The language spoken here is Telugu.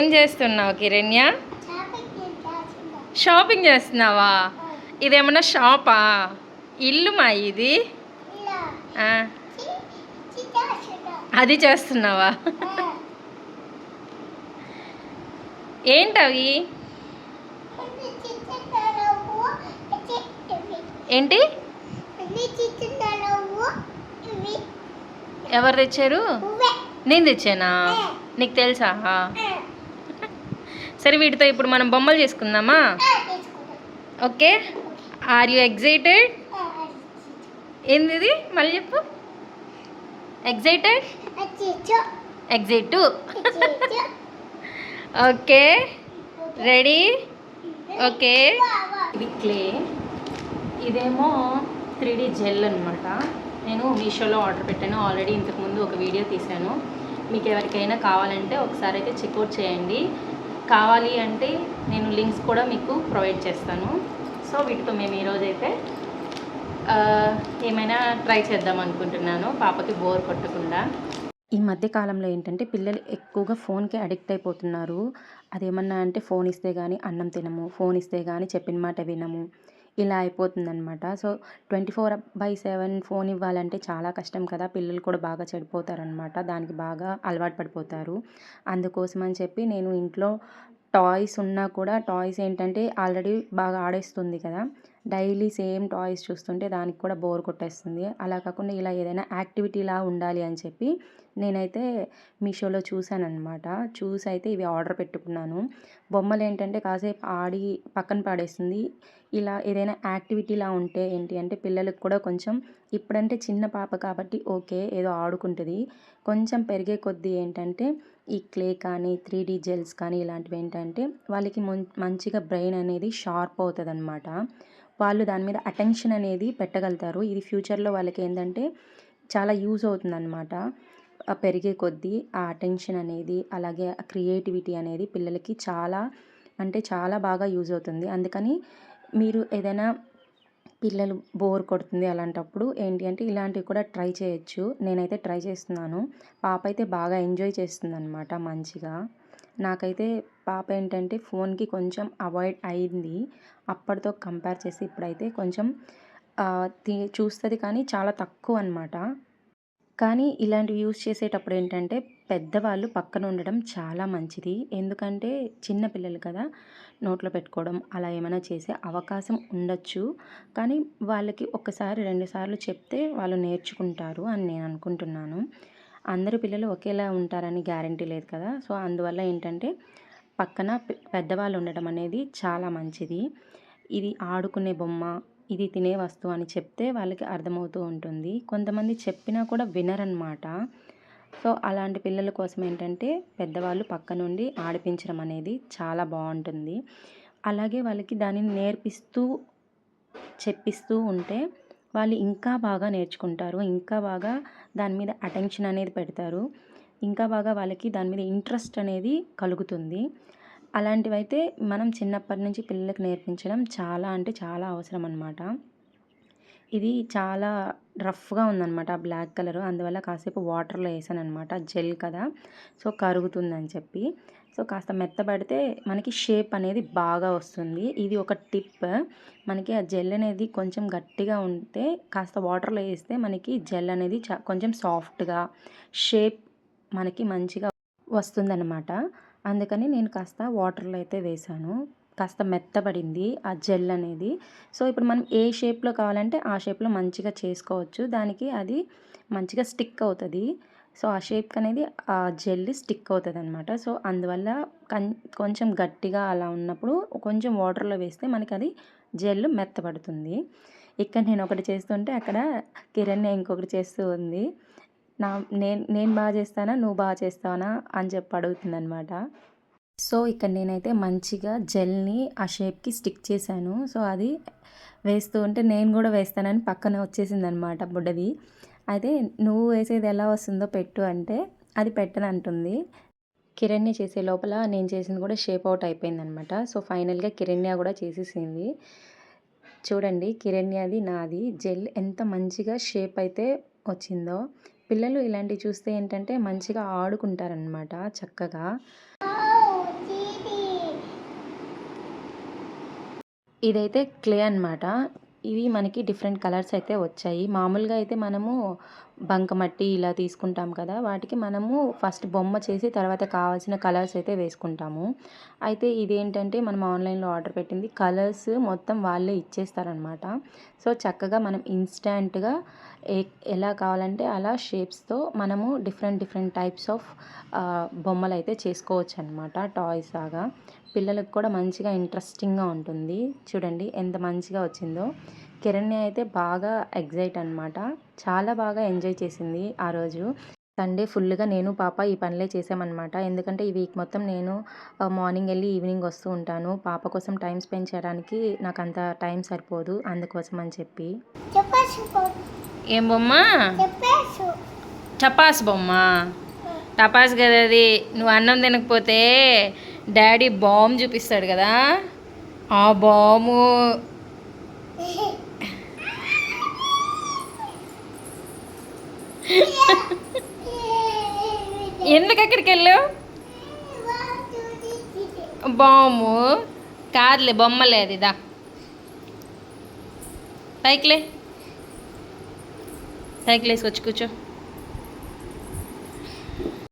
ఏం చేస్తున్నావు కిరణ్య? షాపింగ్ చేస్తున్నావా? ఇదేమన్నా షాపా? ఇల్లు మా ఇది. అది చేస్తున్నావా? ఏంటవి ఏంటి? ఎవరు తెచ్చారు? నేను తెచ్చానా? నీకు తెలుసా? సరే వీటితో ఇప్పుడు మనం బొమ్మలు చేసుకుందామా? ఓకే. ఆర్ యు ఎగ్జైటెడ్ ఏంది ఇది? మళ్ళీ చెప్పు. Excited excite okay. Ready okay. ఇది క్లే ఇదేమో త్రీ డీ జెల్ అనమాట నేను మీషోలో ఆర్డర్ పెట్టాను. ఆల్రెడీ ఇంతకుముందు ఒక వీడియో తీశాను. మీకు ఎవరికైనా కావాలంటే ఒకసారి అయితే చెక్అవుట్ చేయండి. కావాలి అంటే నేను లింక్స్ కూడా మీకు ప్రొవైడ్ చేస్తాను. సో వీటితో మేము ఈరోజు అయితే ఏమైనా ట్రై చేద్దాం అనుకుంటున్నాను. పాపకి బోర్ కొట్టకుండా. ఈ మధ్య కాలంలో ఏంటంటే పిల్లలు ఎక్కువగా ఫోన్కి అడిక్ట్ అయిపోతున్నారు. అదేమన్నా అంటే ఫోన్ ఇస్తే కానీ అన్నం తినము ఫోన్ ఇస్తే కానీ చెప్పిన మాట వినము. ఇలా అయిపోతుందనమాట so twenty four by seven phone ఇవ్వాలంటే చాలా కష్టం కదా. పిల్లలు కూడా బాగా చెడిపోతారనమాట దానికి బాగా అలవాటు పడిపోతారు. అందుకోసం అని చెప్పి నేను ఇంట్లో టాయ్స్ ఉన్నా కూడా టాయ్స్ ఏంటంటే ఆల్రెడీ బాగా ఆడేస్తుంది కదా. డైలీ సేమ్ టాయ్స్ చూస్తుంటే దానికి కూడా బోర్ కొట్టేస్తుంది. అలా కాకుండా ఇలా ఏదైనా యాక్టివిటీలా ఉండాలి అని చెప్పి నేనైతే మీషోలో చూశానమాట చూసి అయితే ఇవి ఆర్డర్ పెట్టుకున్నాను. బొమ్మలు ఏంటంటే కాసేపు ఆడి పక్కన పాడేస్తుంది. ఇలా ఏదైనా యాక్టివిటీలా ఉంటే ఏంటి అంటే పిల్లలకు కూడా కొంచెం ఇప్పుడంటే చిన్న పాప కాబట్టి ఓకే ఏదో ఆడుకుంటుంది. కొంచెం పెరిగే కొద్దీ ఏంటంటే ఈ క్లే కానీ త్రీ డీ జెల్స్ కానీ ఇలాంటివి ఏంటంటే వాళ్ళకి మంచిగా బ్రెయిన్ అనేది షార్ప్ అవుతుంది అనమాట వాళ్ళు దాని మీద అటెన్షన్ అనేది పెట్టగలుగుతారు. ఇది ఫ్యూచర్లో వాళ్ళకి ఏంటంటే చాలా యూజ్ అవుతుందన్నమాట. పెరిగే కొద్దీ ఆ అటెన్షన్ అనేది అలాగే ఆ క్రియేటివిటీ అనేది పిల్లలకి చాలా అంటే చాలా బాగా యూజ్ అవుతుంది. అందుకని మీరు ఏదైనా పిల్లలు బోర్ కొడుతుంది అలాంటప్పుడు ఏంటి అంటే ఇలాంటివి కూడా ట్రై చేయొచ్చు. నేనైతే ట్రై చేస్తున్నాను. పాప అయితే బాగా ఎంజాయ్ చేస్తుంది అనమాట మంచిగా. నాకైతే పాప ఏంటంటే ఫోన్కి కొంచెం అవాయిడ్ అయింది. అప్పటితో కంపేర్ చేసి ఇప్పుడైతే కొంచెం తి- చూస్తుంది కానీ చాలా తక్కువ అనమాట కానీ ఇలాంటివి యూస్ చేసేటప్పుడు ఏంటంటే పెద్దవాళ్ళు పక్కన ఉండడం చాలా మంచిది. ఎందుకంటే చిన్న పిల్లలు కదా నోట్లో పెట్టుకోవడం అలా ఏమైనా చేసే అవకాశం ఉండొచ్చు. కానీ వాళ్ళకి ఒకసారి రెండుసార్లు చెప్తే వాళ్ళు నేర్చుకుంటారు అని నేను అనుకుంటున్నాను. అందరు పిల్లలు ఒకేలా ఉంటారని గ్యారంటీ లేదు కదా. సో అందువల్ల ఏంటంటే పక్కన పెద్దవాళ్ళు ఉండడం అనేది చాలా మంచిది. ఇది ఆడుకునే బొమ్మ ఇది తినే వస్తువు అని చెప్తే వాళ్ళకి అర్థమవుతూ ఉంటుంది. కొంతమంది చెప్పినా కూడా వినరనమాట సో అలాంటి పిల్లల కోసం ఏంటంటే పెద్దవాళ్ళు పక్క నుండి ఆడిపించడం అనేది చాలా బాగుంటుంది. అలాగే వాళ్ళకి దానిని నేర్పిస్తూ చెప్పిస్తూ ఉంటే వాళ్ళు ఇంకా బాగా నేర్చుకుంటారు ఇంకా బాగా దాని మీద అటెన్షన్ అనేది పెడతారు. ఇంకా బాగా వాళ్ళకి దాని మీద ఇంట్రెస్ట్ అనేది కలుగుతుంది. అలాంటివైతే మనం చిన్నప్పటి నుంచి పిల్లలకు నేర్పించడం చాలా అంటే చాలా అవసరం అనమాట ఇది చాలా రఫ్గా ఉందన్నమాట బ్లాక్ కలర్ అందువల్ల కాసేపు వాటర్లో వేసాను అనమాట జెల్ కదా. సో కరుగుతుందని చెప్పి. సో కాస్త మెత్తబడితే మనకి షేప్ అనేది బాగా వస్తుంది. ఇది ఒక టిప్. మనకి ఆ జెల్ అనేది కొంచెం గట్టిగా ఉంటే కాస్త వాటర్లో వేస్తే మనకి జెల్ అనేది చా- కొంచెం సాఫ్ట్గా షేప్ మనకి మంచిగా వస్తుందన్నమాట. అందుకని నేను కాస్త వాటర్లో అయితే వేసాను. కాస్త మెత్తబడింది ఆ జెల్ అనేది. సో ఇప్పుడు మనం ఏ షేప్లో కావాలంటే ఆ షేప్లో మంచిగా చేసుకోవచ్చు. దానికి అది మంచిగా స్టిక్ అవుతుంది. సో ఆ షేప్కి అనేది ఆ జెల్ స్టిక్ అవుతుంది అనమాట సో అందువల్ల కొంచెం గట్టిగా అలా ఉన్నప్పుడు కొంచెం వాటర్లో వేస్తే మనకి అది జెల్ మెత్తబడుతుంది ఇక్కడ నేను ఒకటి చేస్తుంటే అక్కడ కిరణ్ ఇంకొకటి చేస్తూ ఉంది. నా నేను నేను బాగా చేస్తానా నువ్వు బాగా చేస్తానా అని చెప్పి అడుగుతుంది అనమాట సో ఇక్కడ నేనైతే మంచిగా జెల్ని ఆ షేప్కి స్టిక్ చేశాను. సో అది వేస్తూ ఉంటే నేను కూడా వేస్తానని పక్కన వచ్చేసింది అనమాట బుడ్డది. అయితే నువ్వు వేసేది ఎలా వస్తుందో పెట్టు అంటే అది పెట్టనంటుంది కిరణ్య చేసే లోపల నేను చేసింది కూడా షేప్ అవుట్ అయిపోయింది అనమాట సో ఫైనల్గా కిరణ్య కూడా చేసేసింది. చూడండి కిరణ్య అది నాది. జెల్ ఎంత మంచిగా షేప్ అయితే వచ్చిందో. పిల్లలు ఇలాంటివి చూస్తే ఏంటంటే మంచిగా ఆడుకుంటారనమాట చక్కగా. ఇదైతే క్లే అనమాట ఇవి మనకి డిఫరెంట్ కలర్స్ అయితే వచ్చాయి. మామూలుగా అయితే మనము బంకమట్టి ఇలా తీసుకుంటాం కదా వాటికి మనము ఫస్ట్ బొమ్మ చేసి తర్వాత కావాల్సిన కలర్స్ అయితే వేసుకుంటాము. అయితే ఇదేంటంటే మనం ఆన్లైన్లో ఆర్డర్ పెట్టింది కలర్స్ మొత్తం వాళ్ళే ఇచ్చేస్తారనమాట సో చక్కగా మనం ఇన్స్టాంట్గా ఏ ఎలా కావాలంటే అలా షేప్స్తో మనము డిఫరెంట్ డిఫరెంట్ టైప్స్ ఆఫ్ బొమ్మలు అయితే చేసుకోవచ్చు అనమాట టాయ్స్ లాగా. పిల్లలకు కూడా మంచిగా ఇంట్రెస్టింగ్గా ఉంటుంది. చూడండి ఎంత మంచిగా వచ్చిందో. కిరణ్య అయితే బాగా ఎగ్జైట్ అనమాట చాలా బాగా ఎంజాయ్ చేసింది ఆ రోజు. సండే ఫుల్గా నేను పాప ఈ పనులే చేసామన్నమాట. ఎందుకంటే ఈ వీక్ మొత్తం నేను మార్నింగ్ వెళ్ళి ఈవినింగ్ వస్తూ ఉంటాను. పాప కోసం టైం స్పెండ్ చేయడానికి నాకు అంత టైం సరిపోదు. అందుకోసం అని చెప్పి. ఏం బొమ్మ? టపాస్ బొమ్మ. టపాస్ కదా అది. నువ్వు అన్నం తినకపోతే డాడీ బామ్ చూపిస్తాడు కదా. ఆ బాము ఎందుకు అక్కడికి వెళ్ళావు బాము కాదులే బొమ్మలే అది దా. పైకిలే పైకి వచ్చి కూర్చో.